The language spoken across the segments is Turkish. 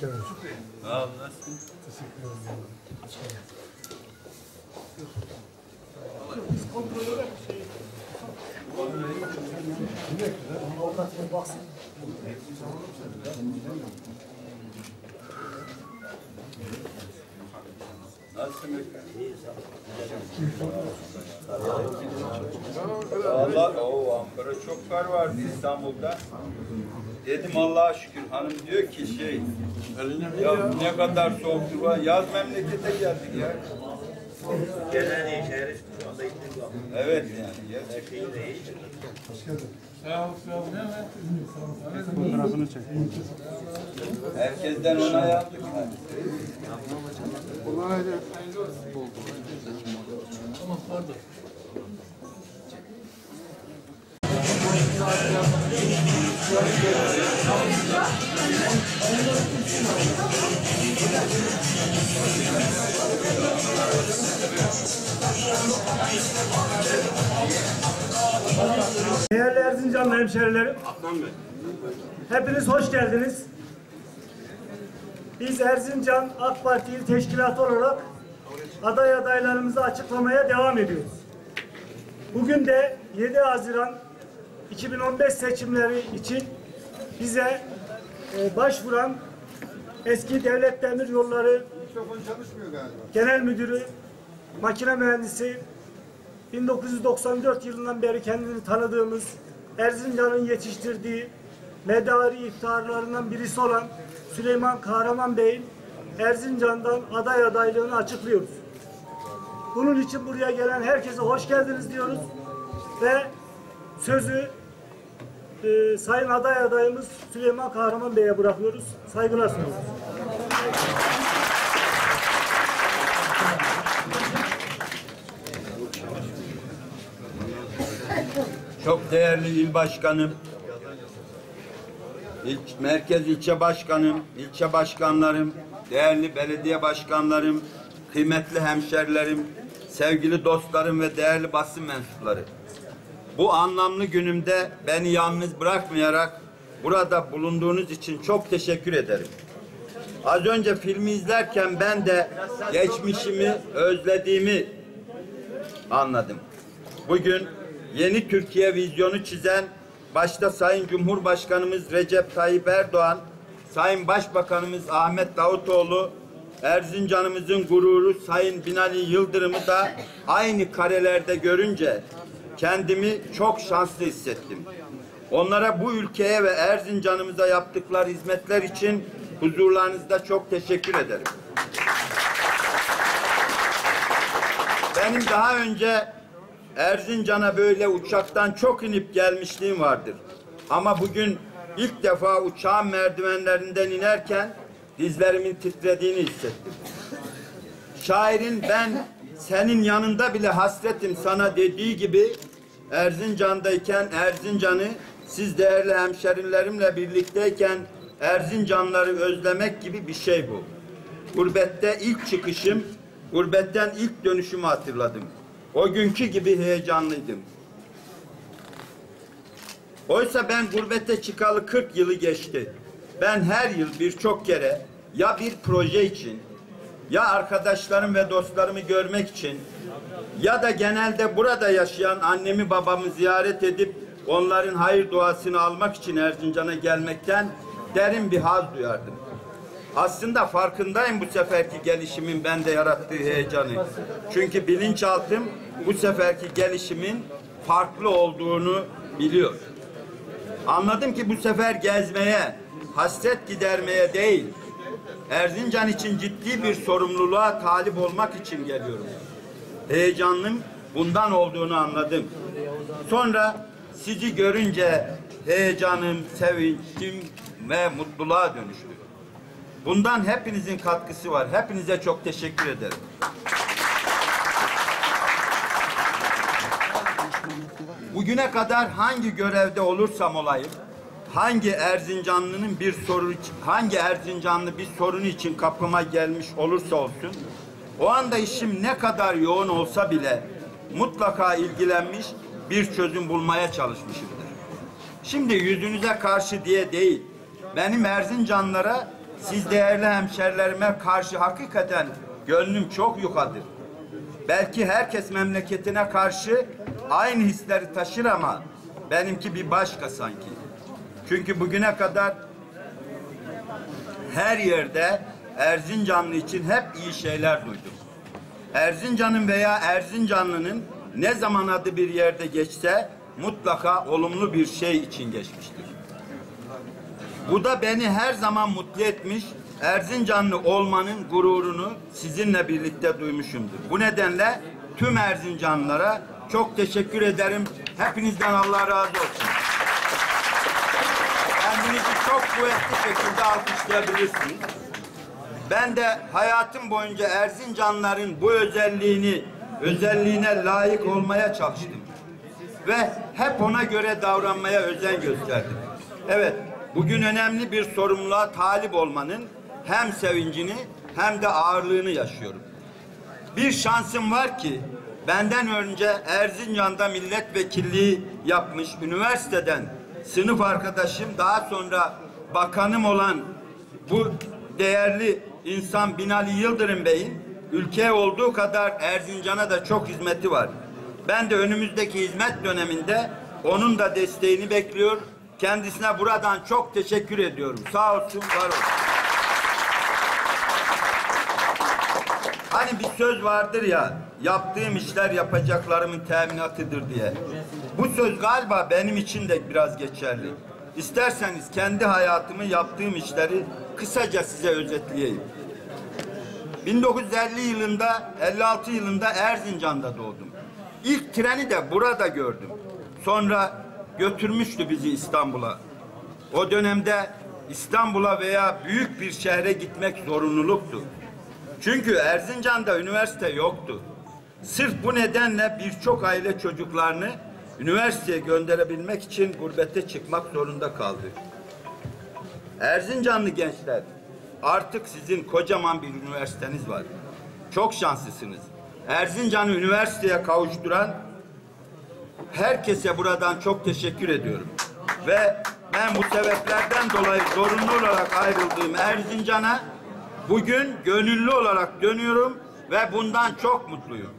Teşekkür ederim. Sağ ol, nasılsın? Teşekkür ederim. Nasılsın? Allah, o Ankara çok kar vardı İstanbul'da. Dedim Allah'a şükür. Hanım diyor ki şey, ya ne kadar soğuktur var. Yaz memlekete geldik ya. Genel iyi şehir şu anda gittim. Evet yani gerçekten. Şeyi de iyi. Herkesten onay aldık. Değerli Erzincanlı hemşerilerim. Hepiniz hoş geldiniz. Biz Erzincan AK Parti İl Teşkilatı olarak aday adaylarımızı açıklamaya devam ediyoruz. Bugün de 7 Haziran 2015 seçimleri için bize e, başvuran eski Devlet Demir Yolları Genel Müdürü, makine mühendisi, 1994 yılından beri kendini tanıdığımız, Erzincan'ın yetiştirdiği medari iftiharlarından birisi olan Süleyman Kahraman Bey'in Erzincan'dan aday adaylığını açıklıyoruz. Bunun için buraya gelen herkese hoş geldiniz diyoruz ve sözü e, Sayın aday adayımız Süleyman Kahraman Bey'e bırakıyoruz. Saygılar sunuyoruz. Çok değerli il başkanım, il, merkez ilçe başkanım, ilçe başkanlarım, değerli belediye başkanlarım, kıymetli hemşerilerim, sevgili dostlarım ve değerli basın mensupları. Bu anlamlı günümde beni yalnız bırakmayarak burada bulunduğunuz için çok teşekkür ederim. Az önce filmi izlerken ben de geçmişimi özlediğimi anladım. Bugün yeni Türkiye vizyonu çizen başta Sayın Cumhurbaşkanımız Recep Tayyip Erdoğan, Sayın Başbakanımız Ahmet Davutoğlu, Erzincan'ımızın gururu Sayın Binali Yıldırım'ı da aynı karelerde görünce kendimi çok şanslı hissettim. Onlara bu ülkeye ve Erzincan'ımıza yaptıkları hizmetler için huzurlarınızda çok teşekkür ederim. Benim daha önce Erzincan'a böyle uçaktan çok inip gelmişliğim vardır. Ama bugün ilk defa uçağın merdivenlerinden inerken dizlerimin titrediğini hissettim. Şairin ben senin yanında bile hasretim sana dediği gibi Erzincan'dayken Erzincan'ı siz değerli hemşerilerimle birlikteyken Erzincanları özlemek gibi bir şey bu. Gurbette ilk çıkışım, gurbetten ilk dönüşümü hatırladım. O günkü gibi heyecanlıydım. Oysa ben gurbete çıkalı 40 yılı geçti. Ben her yıl birçok kere ya bir proje için ya arkadaşlarım ve dostlarımı görmek için ya da genelde burada yaşayan annemi babamı ziyaret edip onların hayır duasını almak için Erzincan'a gelmekten derin bir haz duyardım. Aslında farkındayım bu seferki gelişimin bende yarattığı heyecanı. Çünkü bilinçaltım bu seferki gelişimin farklı olduğunu biliyor. Anladım ki bu sefer gezmeye, hasret gidermeye değil, Erzincan için ciddi bir sorumluluğa talip olmak için geliyorum. Heyecanım bundan olduğunu anladım. Sonra sizi görünce heyecanım, sevincim ve mutluluğa dönüştü. Bundan hepinizin katkısı var. Hepinize çok teşekkür ederim. Bugüne kadar hangi görevde olursam olayım, hangi Erzincanlı'nın bir soru hangi Erzincanlı bir sorun için kapıma gelmiş olursa olsun, o anda işim ne kadar yoğun olsa bile mutlaka ilgilenmiş bir çözüm bulmaya çalışmışımdır. Şimdi yüzünüze karşı diye değil, benim Erzincanlara siz değerli hemşerilerime karşı hakikaten gönlüm çok yukadır. Belki herkes memleketine karşı aynı hisleri taşır ama benimki bir başka sanki. Çünkü bugüne kadar her yerde Erzincanlı için hep iyi şeyler duydum. Erzincan'ın veya Erzincanlı'nın ne zaman adı bir yerde geçse mutlaka olumlu bir şey için geçmiştir. Bu da beni her zaman mutlu etmiş, Erzincanlı olmanın gururunu sizinle birlikte duymuşumdur. Bu nedenle tüm Erzincanlılara çok teşekkür ederim. Hepinizden Allah razı olsun. Kendinizi çok kuvvetli şekilde alkışlayabilirsiniz. Ben de hayatım boyunca Erzincanların bu özelliğini, özelliğine layık olmaya çalıştım. Ve hep ona göre davranmaya özen gösterdim. Evet, bugün önemli bir sorumluluğa talip olmanın hem sevincini hem de ağırlığını yaşıyorum. Bir şansım var ki benden önce Erzincan'da milletvekilliği yapmış üniversiteden sınıf arkadaşım daha sonra bakanım olan bu değerli insan Binali Yıldırım Bey'in ülkeye olduğu kadar Erzincan'a da çok hizmeti var. Ben de önümüzdeki hizmet döneminde onun da desteğini bekliyor. Kendisine buradan çok teşekkür ediyorum. Sağ olsun, var olsun. Hani bir söz vardır ya, yaptığım işler yapacaklarımın teminatıdır diye. Bu söz galiba benim için de biraz geçerli. İsterseniz kendi hayatımı yaptığım işleri kısaca size özetleyeyim. 1950 yılında, 56 yılında Erzincan'da doğdum. İlk treni de burada gördüm. Sonra götürmüştü bizi İstanbul'a. O dönemde İstanbul'a veya büyük bir şehre gitmek zorunluluktu. Çünkü Erzincan'da üniversite yoktu. Sırf bu nedenle birçok aile çocuklarını üniversiteye gönderebilmek için gurbete çıkmak zorunda kaldı. Erzincanlı gençler, artık sizin kocaman bir üniversiteniz var. Çok şanslısınız. Erzincan'ı üniversiteye kavuşturan herkese buradan çok teşekkür ediyorum. Ve ben bu sebeplerden dolayı zorunlu olarak ayrıldığım Erzincan'a bugün gönüllü olarak dönüyorum ve bundan çok mutluyum.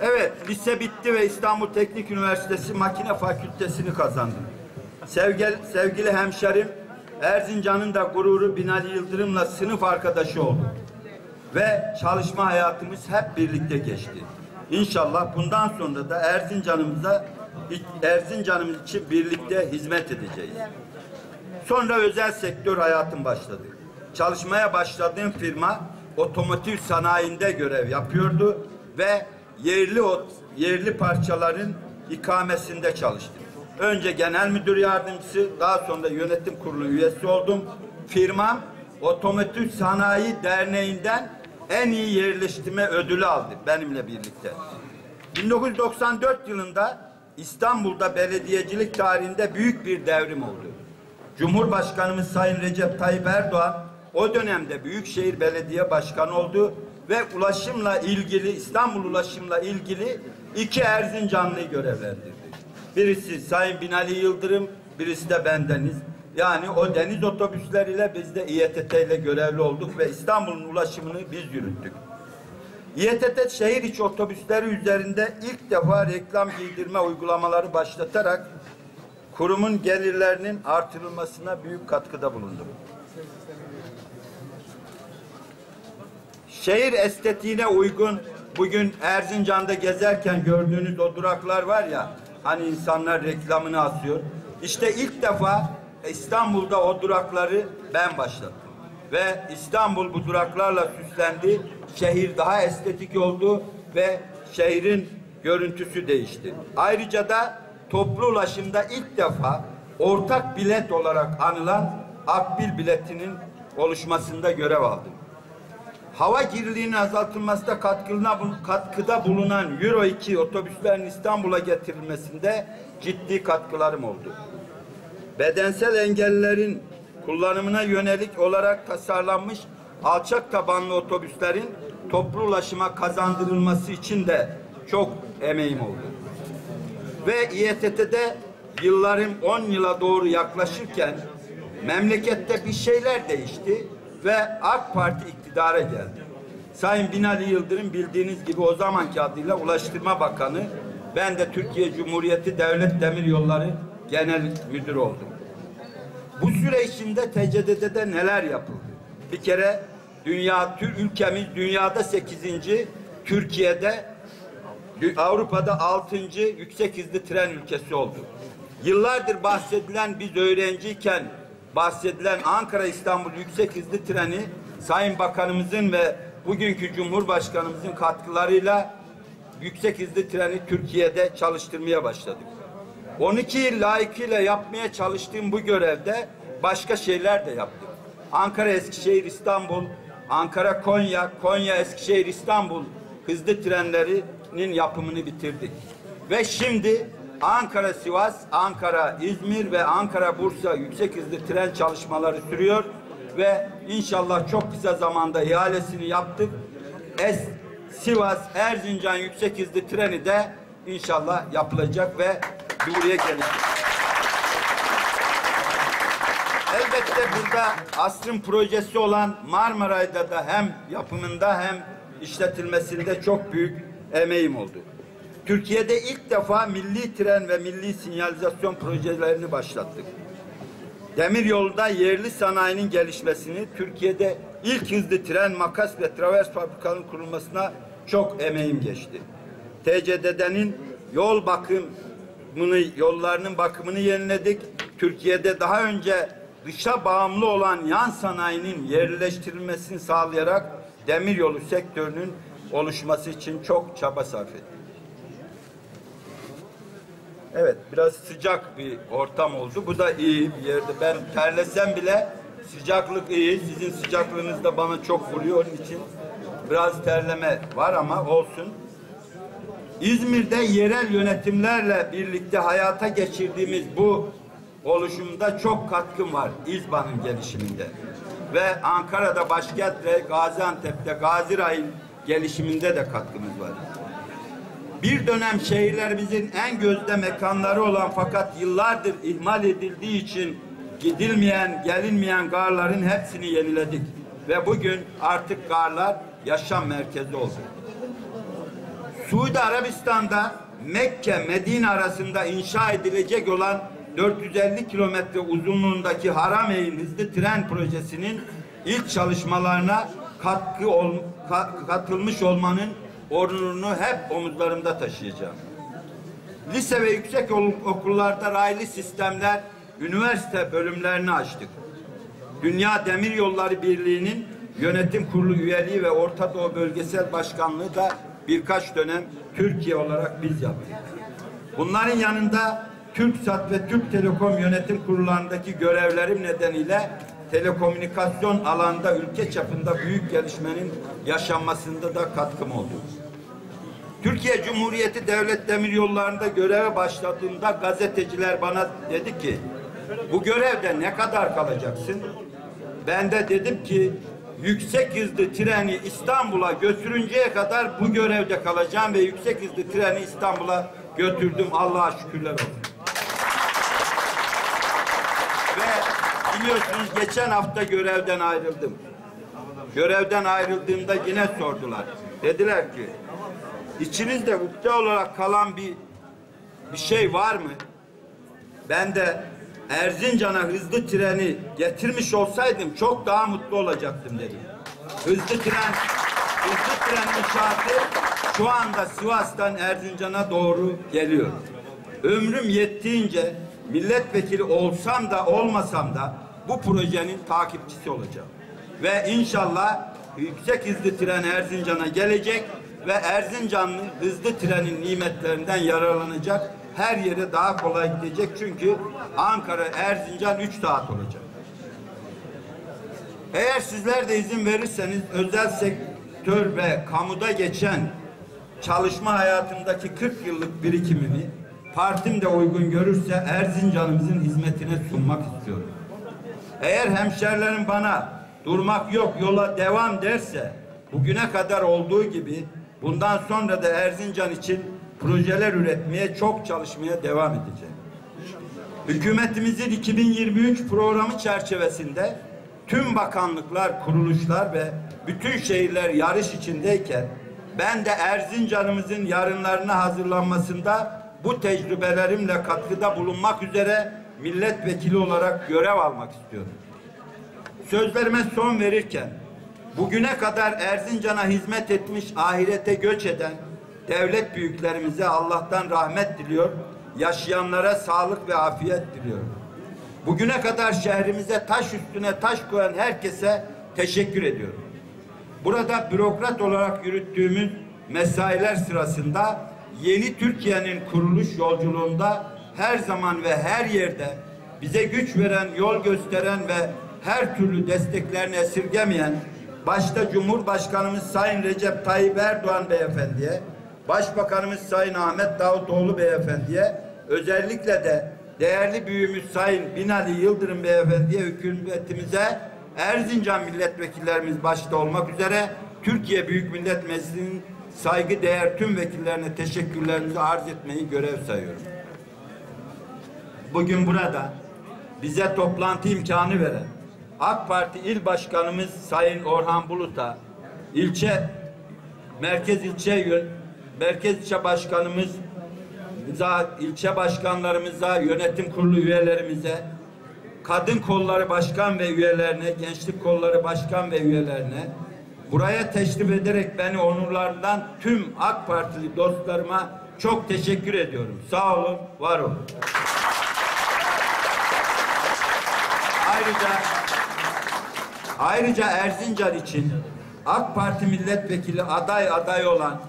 Evet, lise bitti ve İstanbul Teknik Üniversitesi Makine Fakültesini kazandım. Sevgili, sevgili hemşerim, Erzincan'ın da gururu Binali Yıldırım'la sınıf arkadaşı oldum. Ve çalışma hayatımız hep birlikte geçti. İnşallah bundan sonra da Erzincan'ımıza Erzincan'ımız için birlikte hizmet edeceğiz. Sonra özel sektör hayatım başladı. Çalışmaya başladığım firma otomotiv sanayinde görev yapıyordu ve yerli ot, yerli parçaların ikamesinde çalıştım. Önce genel müdür yardımcısı, daha sonra yönetim kurulu üyesi oldum. Firmam Otomotiv Sanayi Derneği'nden en iyi yerleştirme ödülü aldı benimle birlikte. 1994 yılında İstanbul'da belediyecilik tarihinde büyük bir devrim oldu. Cumhurbaşkanımız Sayın Recep Tayyip Erdoğan o dönemde Büyükşehir Belediye Başkanı oldu ve ulaşımla ilgili İstanbul ulaşımla ilgili iki Erzincanlıyı görevlendirdi. Birisi Sayın Binali Yıldırım, birisi de bendeniz. Yani o deniz otobüsleriyle biz de İETT ile görevli olduk ve İstanbul'un ulaşımını biz yürüttük. İETT şehir içi otobüsleri üzerinde ilk defa reklam giydirme uygulamaları başlatarak kurumun gelirlerinin artırılmasına büyük katkıda bulundu. Şehir estetiğine uygun bugün Erzincan'da gezerken gördüğünüz o duraklar var ya hani insanlar reklamını asıyor. İşte ilk defa İstanbul'da o durakları ben başlattım. Ve İstanbul bu duraklarla süslendi. Şehir daha estetik oldu ve şehrin görüntüsü değişti. Ayrıca da toplu ulaşımda ilk defa ortak bilet olarak anılan Akbil biletinin oluşmasında görev aldım. Hava kirliliğinin azaltılmasında katkına, katkıda bulunan Euro 2 otobüslerin İstanbul'a getirilmesinde ciddi katkılarım oldu. Bedensel engellilerin kullanımına yönelik olarak tasarlanmış alçak tabanlı otobüslerin toplu ulaşıma kazandırılması için de çok emeğim oldu. Ve İETT'de yıllarım 10 yıla doğru yaklaşırken memlekette bir şeyler değişti ve AK Parti iktidara geldi. Sayın Binali Yıldırım bildiğiniz gibi o zamanki adıyla Ulaştırma Bakanı, ben de Türkiye Cumhuriyeti Devlet Demiryolları Genel Müdürü oldum. Bu süre içinde TCDD'de neler yapıldı? Bir kere dünya, ülkemiz dünyada 8. Türkiye'de Avrupa'da 6. yüksek hızlı tren ülkesi oldu. Yıllardır bahsedilen biz öğrenciyken bahsedilen Ankara İstanbul yüksek hızlı treni Sayın Bakanımızın ve bugünkü Cumhurbaşkanımızın katkılarıyla yüksek hızlı treni Türkiye'de çalıştırmaya başladık. 12 yıl layıkıyla yapmaya çalıştığım bu görevde başka şeyler de yaptık. Ankara, Eskişehir, İstanbul, Ankara, Konya, Konya, Eskişehir, İstanbul hızlı trenlerinin yapımını bitirdik. Ve şimdi Ankara, Sivas, Ankara, İzmir ve Ankara, Bursa yüksek hızlı tren çalışmaları sürüyor ve inşallah çok kısa zamanda ihalesini yaptık. Es Sivas Erzincan yüksek hızlı treni de inşallah yapılacak ve Duriye gelecek. Elbette burada asrın projesi olan Marmaray'da da hem yapımında hem işletilmesinde çok büyük emeğim oldu. Türkiye'de ilk defa milli tren ve milli sinyalizasyon projelerini başlattık. Demiryolunda yerli sanayinin gelişmesini, Türkiye'de ilk hızlı tren, makas ve travers fabrikalarının kurulmasına çok emeğim geçti. TCDD'nin yol bakımını, yollarının bakımını yeniledik. Türkiye'de daha önce dışa bağımlı olan yan sanayinin yerleştirilmesini sağlayarak demiryolu sektörünün oluşması için çok çaba sarf ettik. Evet, biraz sıcak bir ortam oldu. Bu da iyi bir yerde. Ben terlesem bile sıcaklık iyi. Sizin sıcaklığınız da bana çok vuruyor. Onun için biraz terleme var ama olsun. İzmir'de yerel yönetimlerle birlikte hayata geçirdiğimiz bu oluşumda çok katkım var İzban'ın gelişiminde. Ve Ankara'da başkentte, Gaziantep'te Gaziray'ın gelişiminde de katkımız var. Bir dönem şehirlerimizin en gözde mekanları olan fakat yıllardır ihmal edildiği için gidilmeyen, gelinmeyen garların hepsini yeniledik. Ve bugün artık garlar yaşam merkezi oldu. Suudi Arabistan'da Mekke, Medine arasında inşa edilecek olan 450 kilometre uzunluğundaki Harameyn hızlı tren projesinin ilk çalışmalarına katkı ol, ka- katılmış olmanın onurunu hep omuzlarımda taşıyacağım. Lise ve yüksek okullarda raylı sistemler, üniversite bölümlerini açtık. Dünya Demiryolları Birliği'nin yönetim kurulu üyeliği ve Orta Doğu Bölgesel Başkanlığı da birkaç dönem Türkiye olarak biz yaptık. Bunların yanında TürkSat ve Türk Telekom yönetim kurullarındaki görevlerim nedeniyle telekomünikasyon alanda ülke çapında büyük gelişmenin yaşanmasında da katkım oldu. Türkiye Cumhuriyeti Devlet Demiryolları'nda göreve başladığımda gazeteciler bana dedi ki bu görevde ne kadar kalacaksın? Ben de dedim ki yüksek hızlı treni İstanbul'a götürünceye kadar bu görevde kalacağım ve yüksek hızlı treni İstanbul'a götürdüm. Allah'a şükürler olsun. Ve biliyorsunuz geçen hafta görevden ayrıldım. Görevden ayrıldığımda yine sordular. Dediler ki içinizde ukde olarak kalan bir bir şey var mı? Ben de Erzincan'a hızlı treni getirmiş olsaydım çok daha mutlu olacaktım dedim. Hızlı tren, hızlı tren inşaatı şu anda Sivas'tan Erzincan'a doğru geliyor. Ömrüm yettiğince milletvekili olsam da olmasam da bu projenin takipçisi olacağım. Ve inşallah yüksek hızlı tren Erzincan'a gelecek ve Erzincanlı hızlı trenin nimetlerinden yararlanacak. Her yere daha kolay gidecek çünkü Ankara Erzincan 3 saat olacak. Eğer sizler de izin verirseniz özel sektör ve kamuda geçen çalışma hayatımdaki 40 yıllık birikimimi partim de uygun görürse Erzincan'ımızın hizmetine sunmak istiyorum. Eğer hemşerilerim bana durmak yok yola devam derse bugüne kadar olduğu gibi bundan sonra da Erzincan için projeler üretmeye çok çalışmaya devam edeceğim. Hükümetimizin 2023 programı çerçevesinde tüm bakanlıklar, kuruluşlar ve bütün şehirler yarış içindeyken ben de Erzincan'ımızın yarınlarına hazırlanmasında bu tecrübelerimle katkıda bulunmak üzere milletvekili olarak görev almak istiyorum. Sözlerime son verirken bugüne kadar Erzincan'a hizmet etmiş ahirete göç eden devlet büyüklerimize Allah'tan rahmet diliyor. Yaşayanlara sağlık ve afiyet diliyorum. Bugüne kadar şehrimize taş üstüne taş koyan herkese teşekkür ediyorum. Burada bürokrat olarak yürüttüğümüz mesailer sırasında yeni Türkiye'nin kuruluş yolculuğunda her zaman ve her yerde bize güç veren, yol gösteren ve her türlü desteklerini esirgemeyen başta Cumhurbaşkanımız Sayın Recep Tayyip Erdoğan Beyefendi'ye, Başbakanımız Sayın Ahmet Davutoğlu Beyefendi'ye, özellikle de değerli büyüğümüz Sayın Binali Yıldırım Beyefendi'ye, hükümetimize, Erzincan milletvekillerimiz başta olmak üzere Türkiye Büyük Millet Meclisi'nin saygıdeğer tüm vekillerine teşekkürlerimizi arz etmeyi görev sayıyorum. Bugün burada bize toplantı imkanı veren AK Parti İl Başkanımız Sayın Orhan Bulut'a, ilçe merkez ilçe merkez ilçe başkanımız ilçe başkanlarımıza, yönetim kurulu üyelerimize, kadın kolları başkan ve üyelerine, gençlik kolları başkan ve üyelerine, buraya teşrif ederek beni onurlarından tüm AK Partili dostlarıma çok teşekkür ediyorum. Sağ olun, var olun. Ayrıca ayrıca Erzincan için AK Parti milletvekili aday aday olan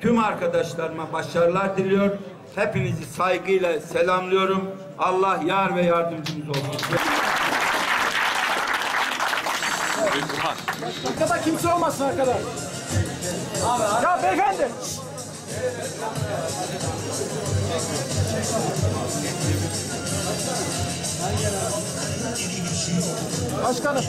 tüm arkadaşlarıma başarılar diliyor. Hepinizi saygıyla selamlıyorum. Allah yar ve yardımcımız olsun. Arkada kimse olmasın arkada. Ya beyefendi. Başkanım.